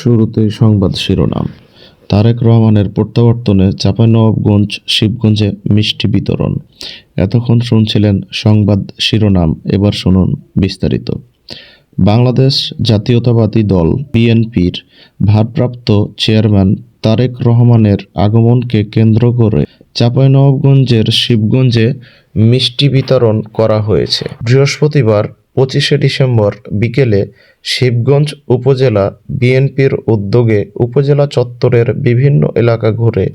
শুরুতেই সংবাদ শিরোনাম। তারেক রহমানের প্রত্যাবর্তনে চাঁপাইনবাবগঞ্জ, শিবগঞ্জে মিষ্টি বিতরণ। এতক্ষণ শুনছিলেন সংবাদ শিরোনাম, এবার শুনুন বিস্তারিত। বাংলাদেশ জাতীয়তাবাদী দল, বিএনপির ভারপ্রাপ্ত চেয়ারম্যান তারেক রহমানের আগমনকে কেন্দ্র করে চাঁপাইনবাবগঞ্জের শিবগঞ্জে মিষ্টি বিতরণ করা হয়েছে। বৃহস্পতিবার পঁচিশে ডিসেম্বর বিকেলে শিবগঞ্জ উপজেলা বিএনপির উদ্যোগে উপজেলা চত্বরের বিভিন্ন এলাকা ঘুরে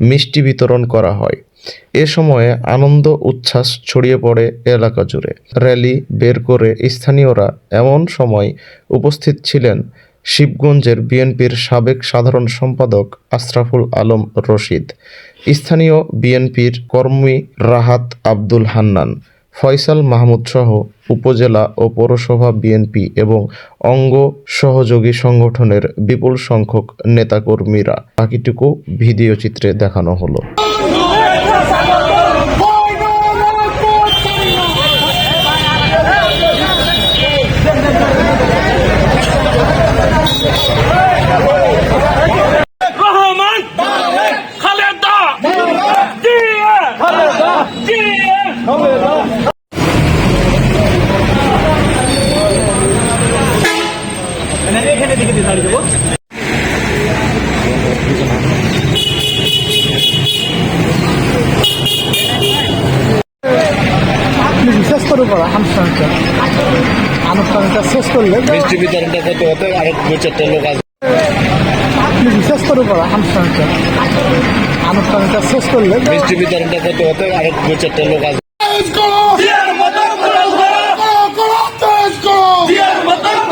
মিষ্টি বিতরণ করা হয়। এ সময়ে আনন্দ উচ্ছ্বাস ছড়িয়ে পড়ে এলাকা জুড়ে। র্যালি বের করে স্থানীয়রা এমন সময় উপস্থিত ছিলেন শিবগঞ্জের বিএনপির সাবেক সাধারণ সম্পাদক আশরাফুল আলম রশিদ, স্থানীয় বিএনপির কর্মী রাহাত আব্দুল হান্নান। ফয়সাল মাহমুদ সহ উপজেলা ও পৌরসভা বিএনপি এবং অঙ্গ সহযোগী সংগঠনের বিপুল সংখ্যক নেতাকর্মীরা। বাকিটুকু ভিডিও চিত্রে দেখানো হলো রহমান খালেদা জিয়া জিয়া আপনি শেষ করে পড়া আনুষ্ঠানিকটা আনুষ্ঠানিকটা শেষ করলে মিষ্টি বিতরণটা করতে হতে? আরও দু চারটা লোক আসবে আপনি শেষ করে পড়া আনুষ্ঠানিকটা আনুষ্ঠানিকটা শেষ করলে মিষ্টি বিতরণটা করতে হতে? আরও দু চারটা লোক আসবে জিয়ার মতন করল জিয়ার মতন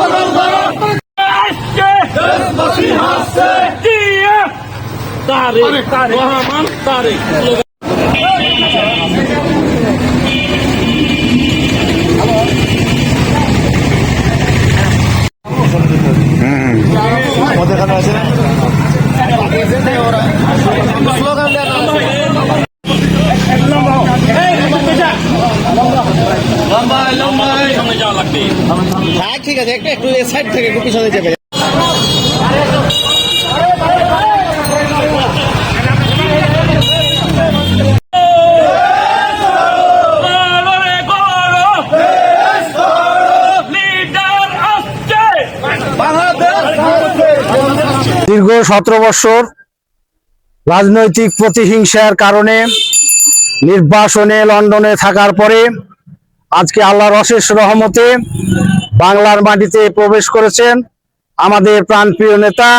হ্যাঁ ঠিক আছে, একটু একটু সাইড থেকে একটু পিছনে যাবে। দীর্ঘ সতেরো বছর রাজনৈতিক প্রতিহিংসার কারণে নির্বাসনে লন্ডনে থাকার পরে আজকে আল্লাহর অশেষ রহমতে বাংলার মাটিতে প্রবেশ করেছেন আমাদের প্রাণপ্রিয় নেতা,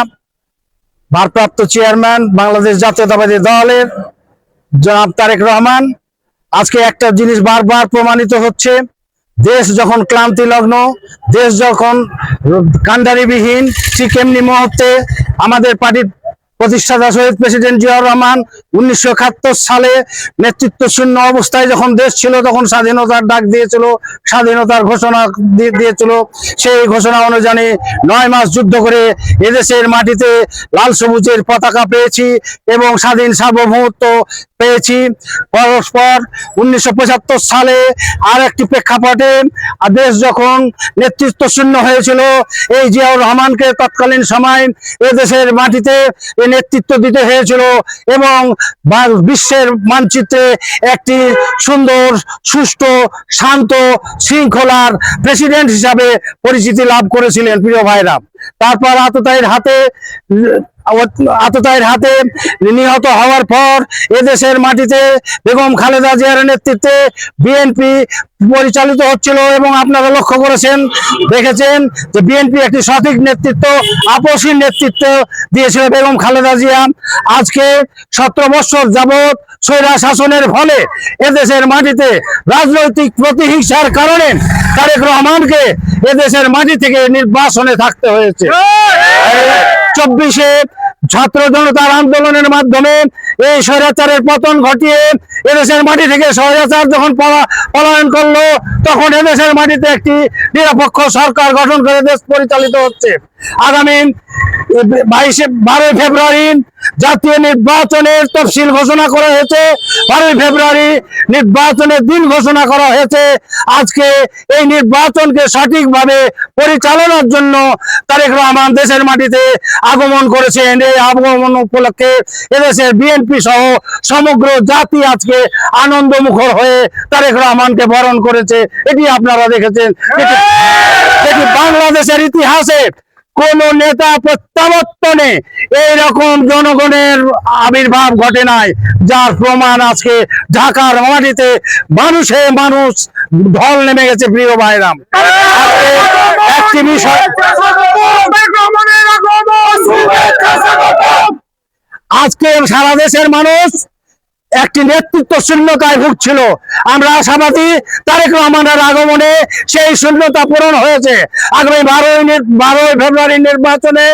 ভারপ্রাপ্ত চেয়ারম্যান বাংলাদেশ জাতীয়তাবাদী দলের জনাব তারেক রহমান। আজকে একটা জিনিস বারবার প্রমাণিত হচ্ছে, দেশ যখন ক্লান্তি লগ্ন দেশ যখন কান্ডারিবিহীন, ঠিক এমনি মুহূর্তে আমাদের পার্টির প্রতিষ্ঠাতা শহীদ প্রেসিডেন্ট জিয়াউর রহমান উনিশশো একাত্তর সালে নেতৃত্ব শূন্য অবস্থায় যখন দেশ ছিল, তখন স্বাধীনতার ডাক দিয়েছিল, স্বাধীনতার ঘোষণা দিয়েছিল। সেই ঘোষণা অনুযায়ী নয় মাস যুদ্ধ করে এদেশের মাটিতে লাল সবুজের পতাকা পেয়েছি এবং স্বাধীন সার্বভৌমত্ব পেয়েছি। পরস্পর উনিশশো পঁচাত্তর সালে আর একটি প্রেক্ষাপটে দেশ যখন নেতৃত্ব শূন্য হয়েছিল, এই জিয়াউর রহমানকে তৎকালীন সময় এদেশের মাটিতে নেতৃত্ব দিতে হয়েছিল এবং বিশ্বের মানচিত্রে একটি সুন্দর, সুষ্ঠু, শান্ত, শৃঙ্খলার প্রেসিডেন্ট হিসাবে পরিচিতি লাভ করেছিলেন প্রিয় ভাইরা। তারপর আততায়ীর হাতে আততায়ীর হাতে নিহত হওয়ার পর এদেশের মাটিতে বেগম খালেদা জিয়ার নেতৃত্বে বিএনপি পরিচালিত হচ্ছিল এবং আপনারা লক্ষ্য করেছেন দেখেছেন যে বিএনপি একটি সঠিক নেতৃত্ব আপসী নেতৃত্ব দিয়েছিল বেগম খালেদা জিয়া। আজকে সতেরো বছর যাবৎ স্বৈরা শাসনের ফলে এদেশের মাটিতে রাজনৈতিক প্রতিহিংসার কারণে তারেক রহমানকে এদেশের মাটি থেকে নির্বাসনে থাকতে হয়েছে। চব্বিশে ছাত্র জনতার আন্দোলনের মাধ্যমে এই স্বৈরাচারের পতন ঘটিয়ে এদেশের মাটি থেকে স্বৈরাচার যখন পলা- পলায়ন করল, তখন এদেশের মাটিতে একটি নিরপেক্ষ সরকার গঠন করে দেশ পরিচালিত হচ্ছে। আগামী বাইশে বারোই ফেব্রুয়ারি জাতীয় নির্বাচনের তফসিল ঘোষণা করা হয়েছে। বারোই ফেব্রুয়ারি নির্বাচনের দিন ঘোষণা করা হয়েছে। আজকে এই নির্বাচনকে সঠিকভাবে পরিচালনার জন্য তারেক রহমান দেশের মাটিতে আগমন করেছেন। এই আগমন উপলক্ষে এদেশের বিএনপি সহ সমগ্র জাতি আজকে আনন্দ মুখর হয়ে তারেক রহমানকে বরণ করেছে। এটি আপনারা দেখেছেন। এটি বাংলাদেশের ইতিহাসে কোন নেতা প্রত্যাবর্তনে এইরকম জনগণের আবির্ভাব ঘটে নাই, যার প্রমাণ আজকে ঢাকার মাটিতে মানুষে মানুষ ঢল নেমে গেছে, প্রিয় ভাইরাম একটি বিষয় আজকে সারা দেশের মানুষ একটি নেতৃত্ব শূন্যতায় ভুগছিল। আমরা আশাবাদী তারেক রহমানের আগমনে সেই শূন্যতা পূরণ হয়েছে। আগামী বারোই বারোই ফেব্রুয়ারি নির্বাচনে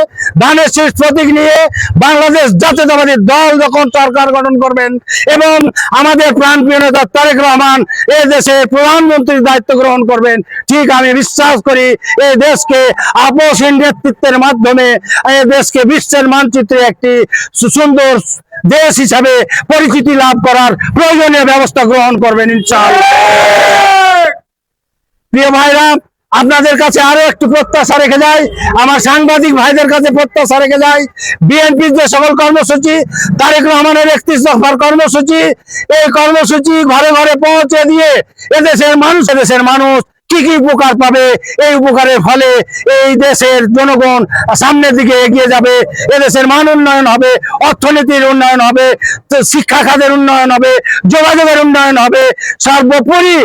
ধানের শীষ প্রতীক নিয়ে বাংলাদেশ জাতীয়তাবাদী দল যখন সরকার গঠন করবেন এবং আমাদের প্রাণপ্রিয় নেতা তারেক রহমান এ দেশে প্রধানমন্ত্রীর দায়িত্ব গ্রহণ করবেন, ঠিক আমি বিশ্বাস করি এই দেশকে আপোষহীন নেতৃত্বের মাধ্যমে এই দেশকে বিশ্বের মানচিত্রে একটি সুন্দর দেশ হিসাবে পরিচিতি লাভ করার প্রয়োজনীয় ব্যবস্থা গ্রহণ করবেন প্রিয় ভাইরা, আপনাদের কাছে আরও একটু প্রত্যাশা রেখে যাই, আমার সাংবাদিক ভাইদের কাছে প্রত্যাশা রেখে যাই। বিএনপির যে সকল কর্মসূচি, তারেক রহমানের একত্রিশ দফার কর্মসূচি, এই কর্মসূচি ঘরে ঘরে পৌঁছে দিয়ে এদেশের মানুষ এদেশের মানুষ কি কি উপকার পাবে? এই উপকারের ফলে এই দেশের জনগণ সামনের দিকে এগিয়ে যাবে, এদেশের মান উন্নয়ন হবে, অর্থনীতির উন্নয়ন হবে শিক্ষা খাতের উন্নয়ন হবে, যোগাযোগের উন্নয়ন হবে, সর্বোপরি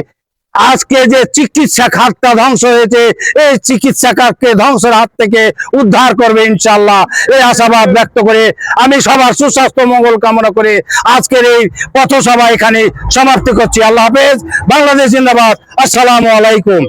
আজকে যে চিকিৎসা খাতটা ধ্বংস হয়েছে, এই চিকিৎসা খাতকে ধ্বংসের হাত থেকে উদ্ধার করবে ইনশাল্লাহ এই আশাবাদ ব্যক্ত করে আমি সবার সুস্বাস্থ্য, মঙ্গল কামনা করে আজকের এই পথসভা এখানে সমাপ্তি করছি। আল্লাহ হাফেজ। বাংলাদেশ জিন্দাবাদ। আসসালামু আলাইকুম।